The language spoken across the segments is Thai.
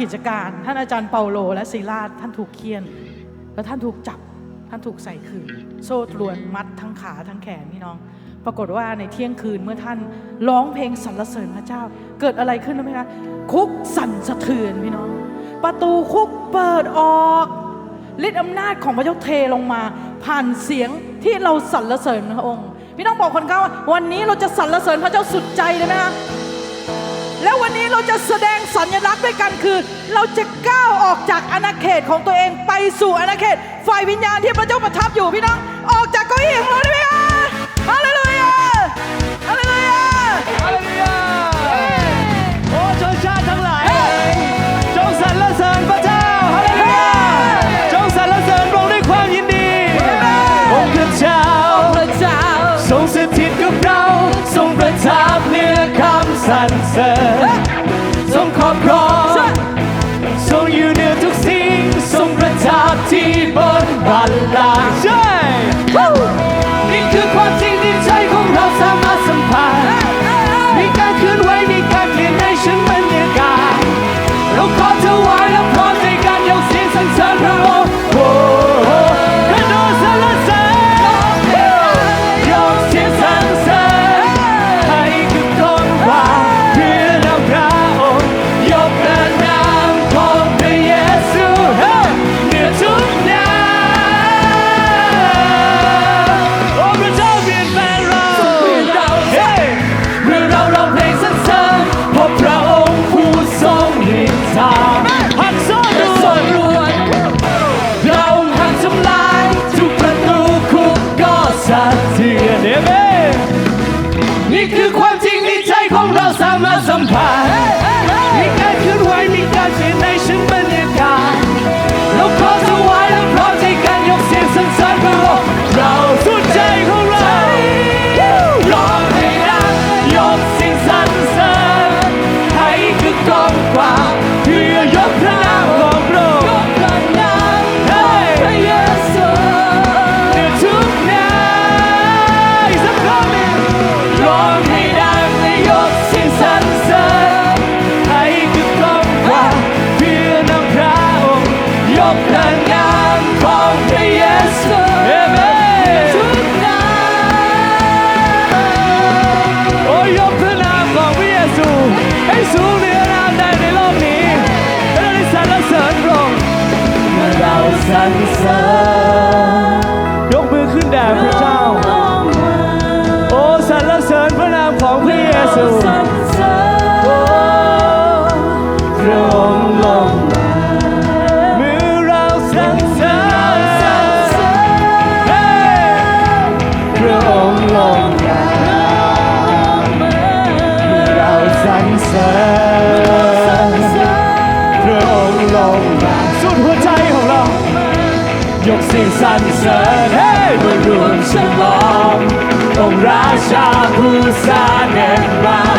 กิจการ ท่านอาจารย์เปาโล และศิลาท่านถูกเคี่ยน แล้วท่านถูกจับ ท่านถูกใส่ขืน โซ่ตรวนมัดทั้งขาทั้งแขนพี่น้อง ปรากฏว่าในเที่ยงคืนเมื่อท่านร้องเพลงสรรเสริญพระเจ้า เกิดอะไรขึ้นรู้ไหมคะคุกสั่นสะเทือนพี่น้อง ประตูคุกเปิดออกฤทธิอำนาจของพระเจ้าเทลงมา ผ่านเสียงที่เราสรรเสริญพระองค์ พี่น้องบอกคนเขาว่าวันนี้เราจะสรรเสริญพระเจ้าสุดใจเลยไหมคะ แล้ววันนี้เราจะแสดงสัญลักษณ์ด้วยกันคือ เราจะก้าวออกจากอาณาเขตของตัวเองไปสู่อาณาเขตฝ่ายวิญญาณที่พระเจ้าประทับอยู่พี่น้อง ออกจากเก้าอี้ของเราได้ไหมคะฮาเลลูยาฮาเล ด่พระเจ้า โอ้สรรเสริญพระนามของพระเยซูโระองค์ลมือเราสรรเสริระองค์ลมือเราสรรเสริระองค์สุดหัวใจของเรายกสิ่งสรรเสริญ มารวมฉลององค์ราชาผู้สร้างแห่งมา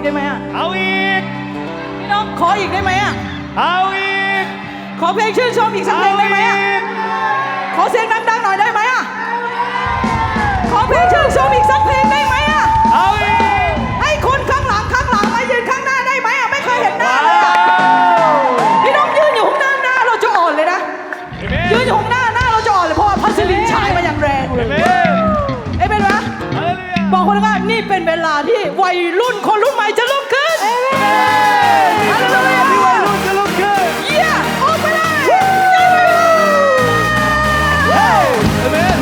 กได้ไหมอะเอาอีก พี่น้องขออีกได้ไหมอะเอาอีก ขอเพลงชื่นชมอีกสักเพลงได้ไหมอะขอเสียงดังๆหน่อยได้ไหมอะขอเพลงชื่นชมอีกสักเพลง องคนก็นี่เป็นเวลาที่วัยรุ่นคนรุ่นใหม่จะลุกขึ้นฮาลลูยวัยรุ่นจะลุกขึ้น Yeah! Opera! เฮ้ยเอเมน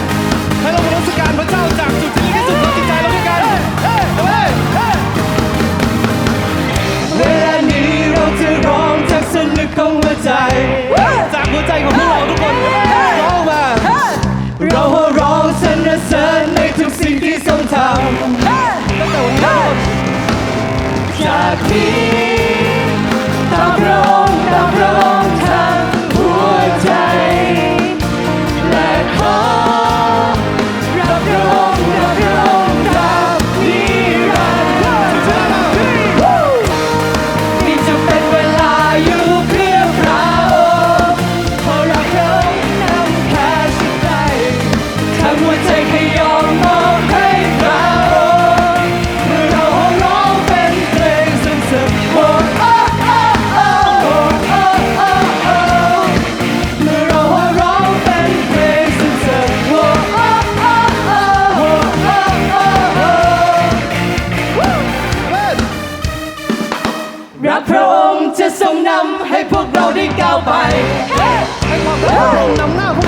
ให้เรามานมัสการพระเจ้าจากจุดที่ลึกที่สุดขอใจเราด้วยกันเฮ้เอเเฮ้เวลานี้เราจะร้องจากส่นลึกของหัวใจ จากหัวใจของพวกเราทุกคนร้องมา เรา ไปให้ความรักนำหน้าพวก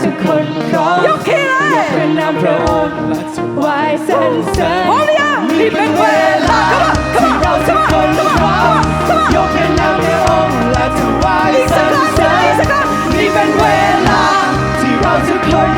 ที่เราทุกคนพร้อมยกคีย์เลยยกพระนามพระองค์ไหวสรรเสริญพร้อมหรือยังนี่เป็นเวลาที่เราทุกคนพร้อมยกพระนามพระองค์และถวายอีกสสัรกรครั้งเสริอีกญสักครั้งนี่เป็นเวลาที่เราทุกคน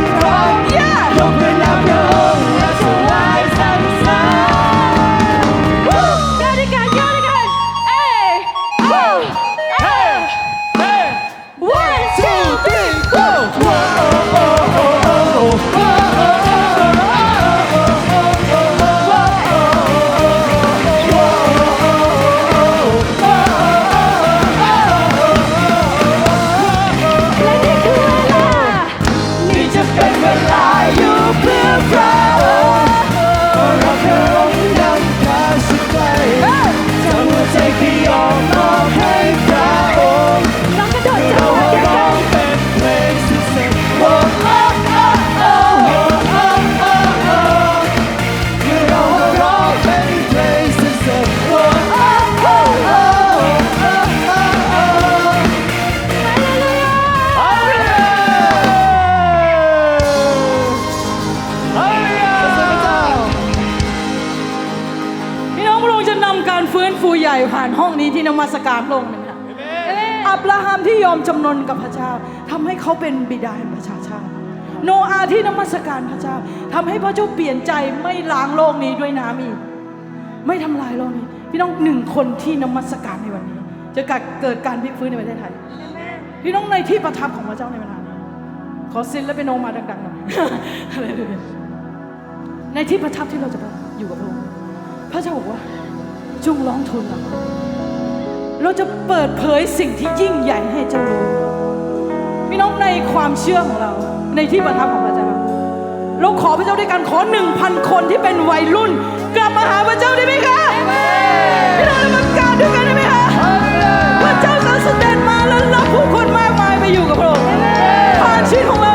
Paper lie, you be brave. สการพระองค์หนึ่งค่ะอับราฮัมที่ยอมจำนนกับพระเจ้าทำให้เขาเป็นบิดาแห่งประชาชาติ โนอาห์ที่นมัสการพระเจ้าทำให้พระเจ้าเปลี่ยนใจไม่ล้างโลกนี้ด้วยน้ำอีก ไม่ทำลายโลกนี้ พี่น้องหนึ่งคนที่นมัสการในวันนี้ จะเกิดการพลิกฟื้นในประเทศไทยพี่น้องในที่ประทับของพระเจ้าในเวลานี้ขอซินและเป็นโนมาดังๆหน่อยอะไรเลยในที่ประทับที่เราจะไปอยู่กับพระองค์พระเจ้าบอกว่าจงร้องทูลเรา เราจะเปิดเผยสิ่งที่ยิ่งใหญ่ให้เจ้ารู้พี่น้องในความเชื่อของเรา ในที่ประทับของพระเจ้า เราขอพระเจ้าด้วยกันขอหนึ่งพันคนที่เป็นวัยรุ่น กลับมาหาพระเจ้าได้ไหมคะพี่น้องเราประกาศด้วยกันได้ไหมคะพระเจ้าจะเสด็จมาแล้วรับผู้คนมากมายไปอยู่กับพระองค์ผ่านชีวิตของเรา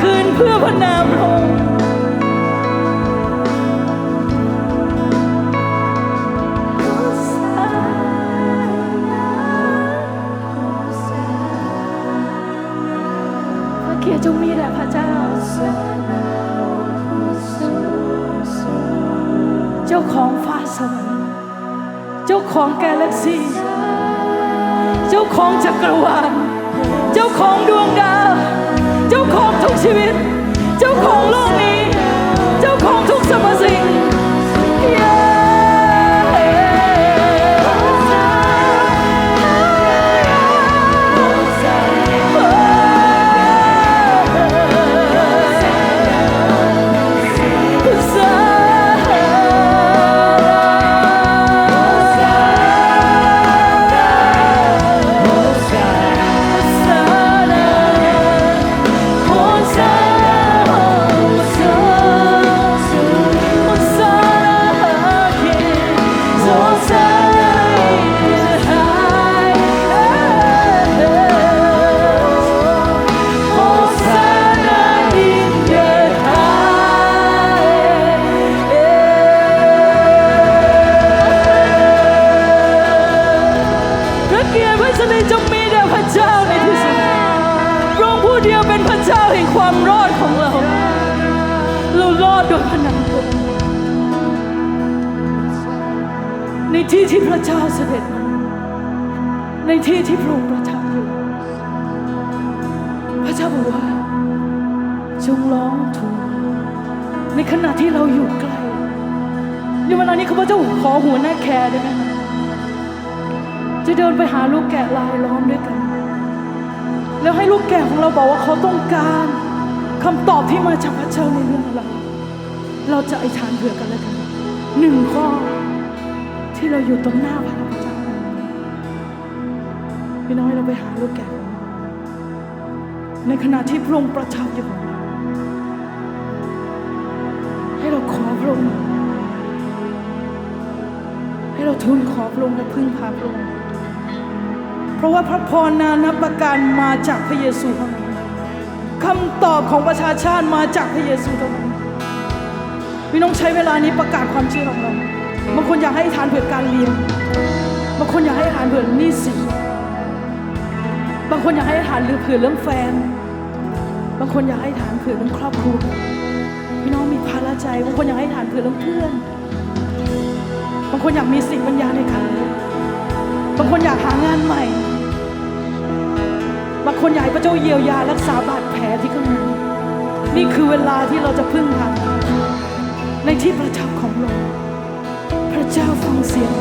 คืนเพื่อพระนามพระองค์เกียรติจงมีแด่พระเจ้า เจ้าของฟ้าสวรรค์เจ้าของกาแล็กซีเจ้าของจักรวาล เจ้าของดวงดาว เจ้าของ หัวหน้าแคร์ได้ไหมคะจะเดินไปหาลูกแกะลายล้อมด้วยกัน แล้วให้ลูกแกะของเราบอกว่าเขาต้องการคำตอบที่มาจากพระเจ้าในเรื่องอะไร เราจะอธิษฐานเผื่อกันแล้วกันหนึ่งข้อที่เราอยู่ตรงหน้าพระเจ้าพี่น้องให้เราไปหาลูกแกะของเราในขณะที่พระองค์ประทับอยู่ของเราให้เราขอพระองค์ ให้เราทูลขอพระองค์และพึ่งพาพระองค์เพราะว่าพระพรนานับประการมาจากพระเยซูเท่านั้นคำตอบของประชาชาติมาจากพระเยซูเท่านั้นพี่น้องใช้เวลานี้ประกาศความเชื่อของเราบางคนอยากให้ทานเผื่อการเรียนบางคนอยากให้ทานเผื่อหนี้สินบางคนอยากให้ทานหรือเผื่อเรื่องแฟน บางคนอยากให้ทานเผื่อเรื่องครอบครัวพี่น้องมีภาระใจบางคนอยากให้ทานเผื่อเรื่องเพื่อน บางคนอยากมีสิ่งปัญญาในการเรียนบางคนอยากหางานใหม่ บางคนอยากพระเจ้าเยียวยารักษาบาดแผลที่ข้างในนี่คือเวลาที่เราจะพึ่งพาในที่ประทับของเราพระเจ้าฟังเสียง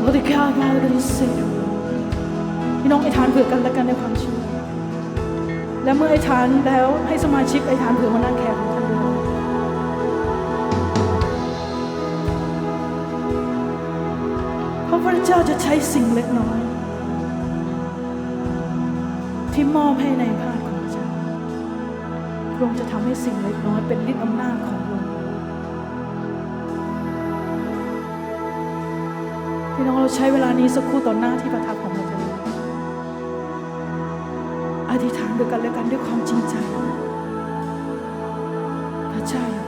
เราได้ก้าวมาแล้วก็ได้เสียพี่น้องไอ้ฐานเผื่อกันและกันในความเชื่อและเมื่อไอ้ฐานแล้วให้สมาชิกไอ้ฐานเผื่อหัวหน้าแขก จ้าจะใช้สิ่งเล็กน้อย ที่มอบให้ในพระของพระเจ้าพระองค์จะทำให้สิ่งเล็กน้อยเป็นฤทธิ์อำนาจของพระองค์พี่น้องเราใช้เวลานี้สักครู่ต่อหน้าที่ประทับของพระเจ้าอธิษฐานด้วยกันและกันด้วยความจริงใจพระเจ้า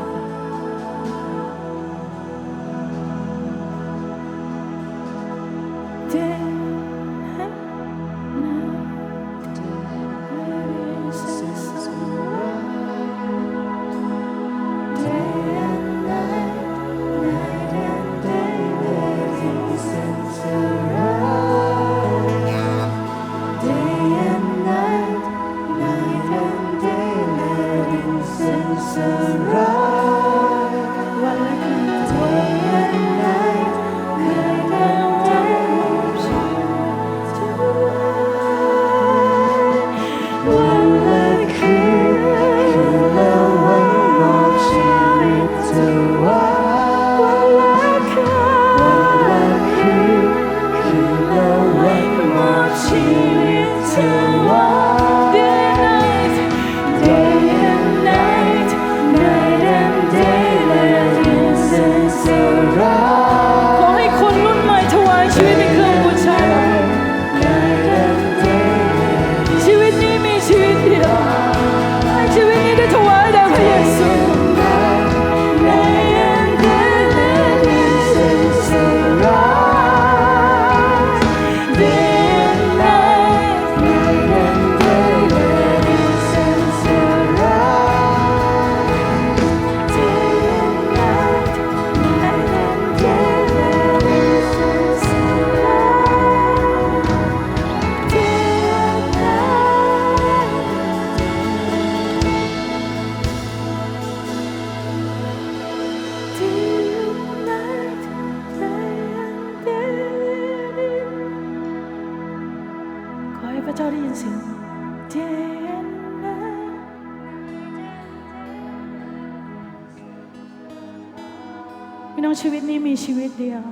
ชีวิตนี้มีชีวิตเดียว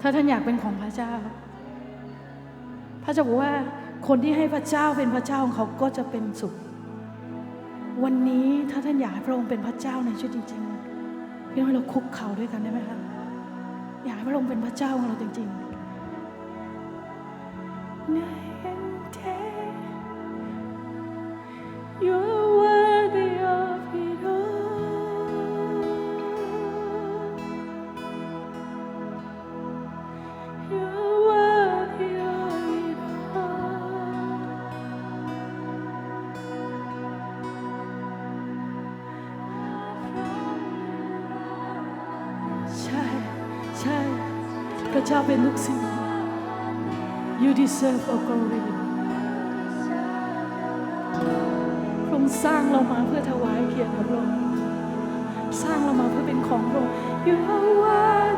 ถ้าท่านอยากเป็นของพระเจ้า พระเจ้าบอกว่าคนที่ให้พระเจ้าเป็นพระเจ้าของเขาก็จะเป็นสุข วันนี้ถ้าท่านอยากให้พระองค์เป็นพระเจ้าในชีวิตจริงๆพี่น้องให้เราคุกเข่าด้วยกันได้ไหมคะอยากให้พระองค์เป็นพระเจ้าของเราจริงๆ Night ระเจ้าเป็นลูกศิษย์ You deserve all glory พระองค์สร้างเรามาเพื่อถวายเกียรติพระองค์สร้างเรามาเพื่อเป็นของพระองค์ You are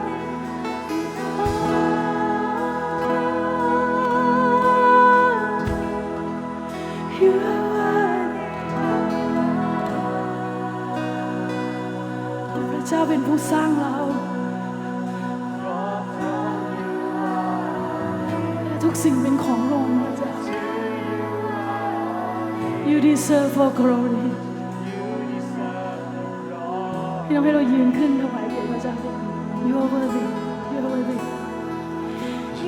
สิ่งเป็นของลงพระเจ้า You deserve all glory พี่น้องให้เรายืนขึ้นถวายเกียรติพระเจ้า You are worthy You are worthy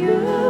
You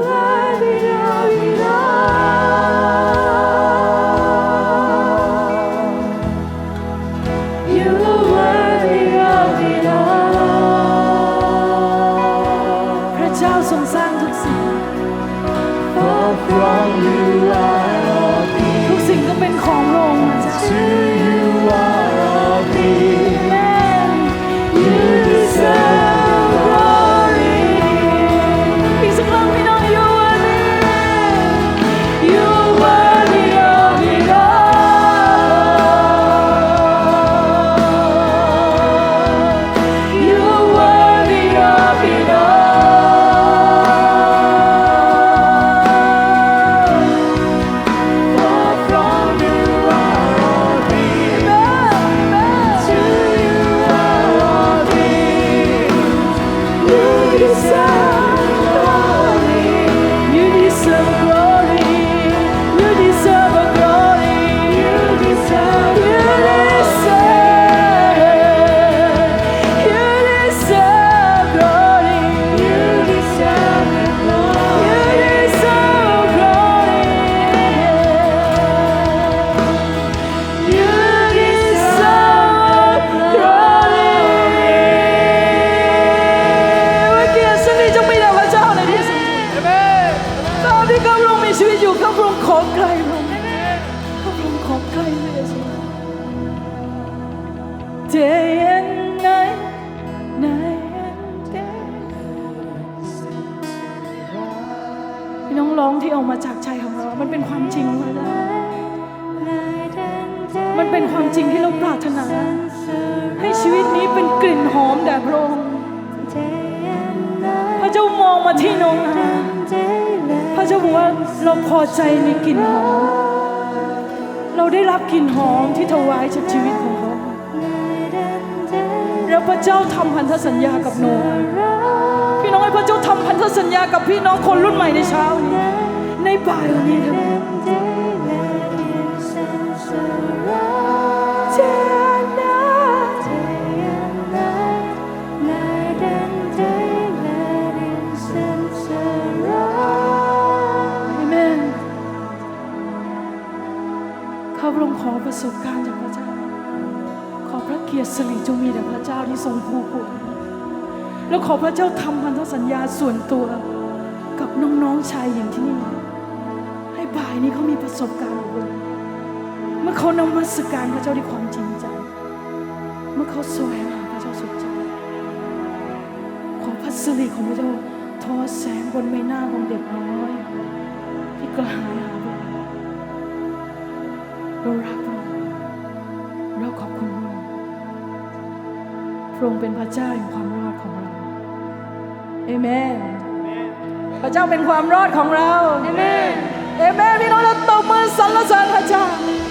ความจริงพระเจ้ามันเป็นความจริงที่เราปรารถนา ให้ชีวิตนี้เป็นกลิ่นหอมแด่พระองค์พระเจ้ามองมาที่น้องนาพระเจ้าบอกว่าเราพอใจในกลิ่นหอม เราได้รับกลิ่นหอมที่ถวายจากชีวิตของเขาแล้วพระเจ้าทำพันธสัญญากับโนอาห์พี่น้องให้พระเจ้าทำพันธสัญญากับพี่น้องคนรุ่นใหม่ในเช้านี้ ในบ่ายวันนี้เถอะเจนาอาเมนข้าพระองค์ขอประสบการณ์จากพระเจ้า ขอพระเกียรติสิริจงมีแด่พระเจ้าที่ทรงผู้ควรแล้วขอพระเจ้าทำพันธสัญญาส่วนตัวกับน้องๆชายหญิงที่นี่ ให้บ่ายนี้เขามีประสบการณ์กับพระองค์เมื่อเขานมัสการพระเจ้าด้วยความจริงใจ เมื่อเขาแสวงหาพระเจ้าสุดใจ ขอพระสิริของพระเจ้าทอแสงบนใบหน้าของเด็กน้อย ที่กระหายหาพระองค์เรารักพระองค์เราขอบคุณพระองค์พระองค์เป็นพระเจ้าแห่งความรอดของเราเอเมนพระเจ้าเป็นความรอดของเราเอเมน Amen. Minulot pa man sa Lazada.